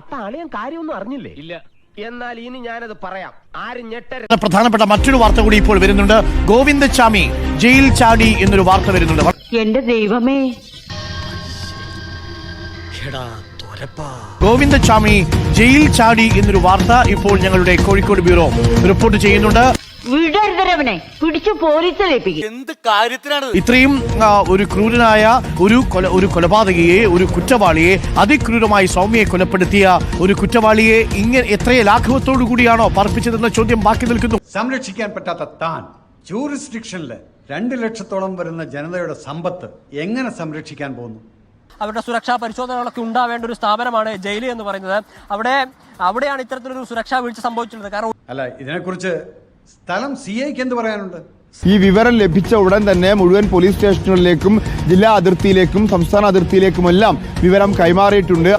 അപ്പൊ അളിയൻ കാര്യമൊന്നും അറിഞ്ഞില്ലേ? ഇല്ല. എന്നാൽ ഇനി ഞാനത് പറയാം. ആരും ഞെട്ടരുത്. പ്രധാനപ്പെട്ട മറ്റൊരു വാർത്ത കൂടി ഇപ്പോൾ വരുന്നുണ്ട്. ഗോവിന്ദച്ചാമി ജയിൽ ചാടി എന്നൊരു വാർത്ത വരുന്നുണ്ട്. എന്റെ ദൈവമേ. ഗോവിന്ദച്ചാമി ജയിൽ ചാടി എന്നൊരു വാർത്ത ഇപ്പോൾ ഞങ്ങളുടെ കോഴിക്കോട് ബ്യൂറോ റിപ്പോർട്ട് ചെയ്യുന്നുണ്ട്. വിടരുതരവനെ. പിടിച്ചു പോലീസിലേപ്പിക്കും എന്ത് കാര്യത്തിനാണ് ഇത്രയും ആ, ഒരു ക്രൂരനായ ഒരു കൊല ഒരു കൊലപാതകയെ ഒരു കുറ്റവാളിയെ അതിക്രൂരമായി സൗമ്യയെ കൊലപ്പെടുത്തിയ ഒരു കുറ്റവാളിയെ ഇങ്ങനെ എത്ര ലാഘവത്തോടു കൂടിയാണോ പറപ്പിച്ചതെന്ന ചോദ്യം ബാക്കി നിൽക്കുന്നു. സംരക്ഷിക്കാൻ പറ്റാത്ത താൻ ജൂറിസ്ഡിക്ഷനിൽ രണ്ട് ലക്ഷത്തോളം വരുന്ന ജനതയുടെ സമ്പത്ത് എങ്ങനെ സംരക്ഷിക്കാൻ പോകുന്നു? അവരുടെ സുരക്ഷാ പരിശോധനകളൊക്കെ ഉണ്ടാവേണ്ട ഒരു സ്ഥാപനമാണ് ജയിൽ എന്ന് പറയുന്നത്. അവിടെ അവിടെയാണ് ഇത്തരത്തിലൊരു സുരക്ഷാ വീഴ്ച സംഭവിച്ചിട്ടുള്ളത്. കാരണം അല്ല ഇതിനെക്കുറിച്ച് സ്ഥലം സി ഐക്ക് എന്ത് പറയാനുണ്ട്? ഈ വിവരം ലഭിച്ച ഉടൻ തന്നെ മുഴുവൻ പോലീസ് സ്റ്റേഷനുകളിലേക്കും ജില്ലാ അതിർത്തിയിലേക്കും സംസ്ഥാന അതിർത്തിയിലേക്കുമെല്ലാം വിവരം കൈമാറിയിട്ടുണ്ട്.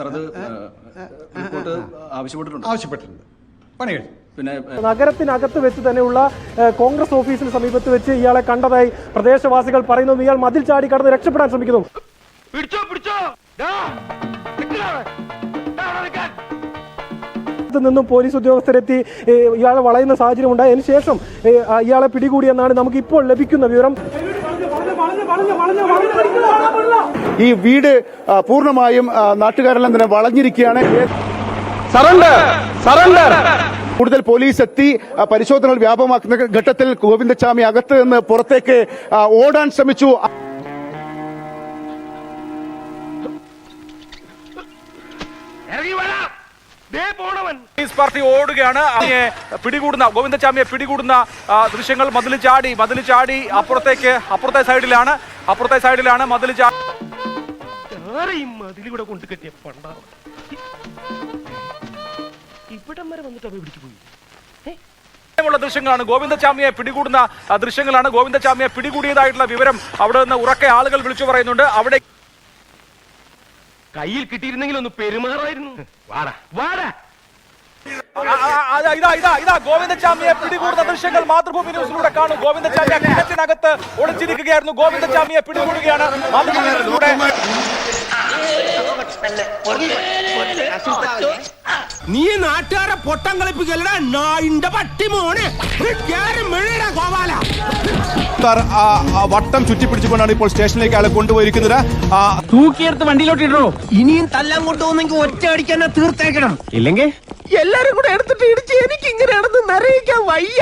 ആവശ്യപ്പെട്ടിട്ടുണ്ട്. പണി കഴിഞ്ഞു. പിന്നെ നഗരത്തിനകത്ത് വെച്ച് തന്നെയുള്ള കോൺഗ്രസ് ഓഫീസിന് സമീപത്ത് വെച്ച് ഇയാളെ കണ്ടതായി പ്രദേശവാസികൾ പറയുന്നു. ഇയാൾ മതിൽ ചാടി കടന്ന് രക്ഷപ്പെടാൻ ശ്രമിക്കുന്നു. പിടിച്ചോ പിടിച്ചോ. ത്ത് നിന്നും പോലീസ് ഉദ്യോഗസ്ഥരെത്തി ഇയാളെ വളയുന്ന സാഹചര്യം ഉണ്ടായി. അതിനുശേഷം ഇയാളെ പിടികൂടിയെന്നാണ് നമുക്ക് ഇപ്പോൾ ലഭിക്കുന്ന വിവരം. ഈ വീട് പൂർണമായും നാട്ടുകാരെല്ലാം തന്നെ വളഞ്ഞിരിക്കുകയാണ്. Surrender surrender. കൂടുതൽ പോലീസ് എത്തി പരിശോധനകൾ വ്യാപകമാക്കുന്ന ഘട്ടത്തിൽ ഗോവിന്ദസ്വാമി അകത്ത് നിന്ന് പുറത്തേക്ക് ഓടാൻ ശ്രമിച്ചു. കമ്മ്യൂണിസ്റ്റ് പാർട്ടി ഓടുകയാണ്. അതിനെ പിടികൂടുന്ന ഗോവിന്ദചാമിയെ പിടികൂടുന്ന ദൃശ്യങ്ങൾ മതിൽ ചാടി മതിൽ ചാടി അപ്പുറത്തേക്ക് അപ്പുറത്തെ സൈഡിലാണ് അപ്പുറത്തെ സൈഡിലാണ് മതിൽ ചാടി മതിലൂടെ കൊണ്ട് കെട്ടിയ പണ്ടാണ് ഇവിടം വരെ വന്നിട്ട് അവ പിടിച്ചു പോയി. ഉള്ള ദൃശ്യങ്ങളാണ്. ഗോവിന്ദചാമിയെ പിടികൂടുന്ന ദൃശ്യങ്ങളാണ്. ഗോവിന്ദചാമിയെ പിടികൂടിയതായിട്ടുള്ള വിവരം അവിടെ നിന്ന് ഉറക്കെ ആളുകൾ വിളിച്ചു പറയുന്നുണ്ട്. അവിടെ കയ്യിൽ കിട്ടിയിരുന്നെങ്കിൽ ഒന്ന് പെരുമാറായിരുന്നു. വാടാ. വാടാ. ഇതാ ഇതാ ഇതാ ഇതാ ഗോവിന്ദചാമിയെ പിടികൂടുന്ന ദൃശ്യങ്ങൾ മാതൃഭൂമി ന്യൂസിലൂടെ കാണും. ഗോവിന്ദചാമിയെ കിണറ്റിനകത്ത് ഒളിച്ചിരിക്കുകയായിരുന്നു. ഗോവിന്ദചാമിയെ പിടികൂടുകയാണ് മാതൃഭൂമി ന്യൂസിലൂടെ നീ നാട്ടുകാരെ പൊട്ടം കളിപ്പിക്കലടാ നായിന്റെ പട്ടി മോനെ. ഗോപാല. വട്ടം ചുറ്റിപ്പിടിച്ചുകൊണ്ടാണ് ഇപ്പോൾ സ്റ്റേഷനിലേക്ക് അയാളെ കൊണ്ടുപോയിരിക്കുന്നത്. ആ, തൂക്കിയെടുത്ത് വണ്ടിയിലോട്ട് ഇടണോ? ഇനിയും തല്ലാൻ കൊണ്ടുപോകുന്നെങ്കിൽ ഒറ്റ അടിക്കാൻ തീർത്തേക്കണം. ഇല്ലെങ്കിൽ എല്ലാരും കൂടെ എടുത്തിട്ട് ഇടിച്ച് എനിക്ക് ഇങ്ങനെയാണെന്ന് നിറയിക്കാൻ വയ്യ.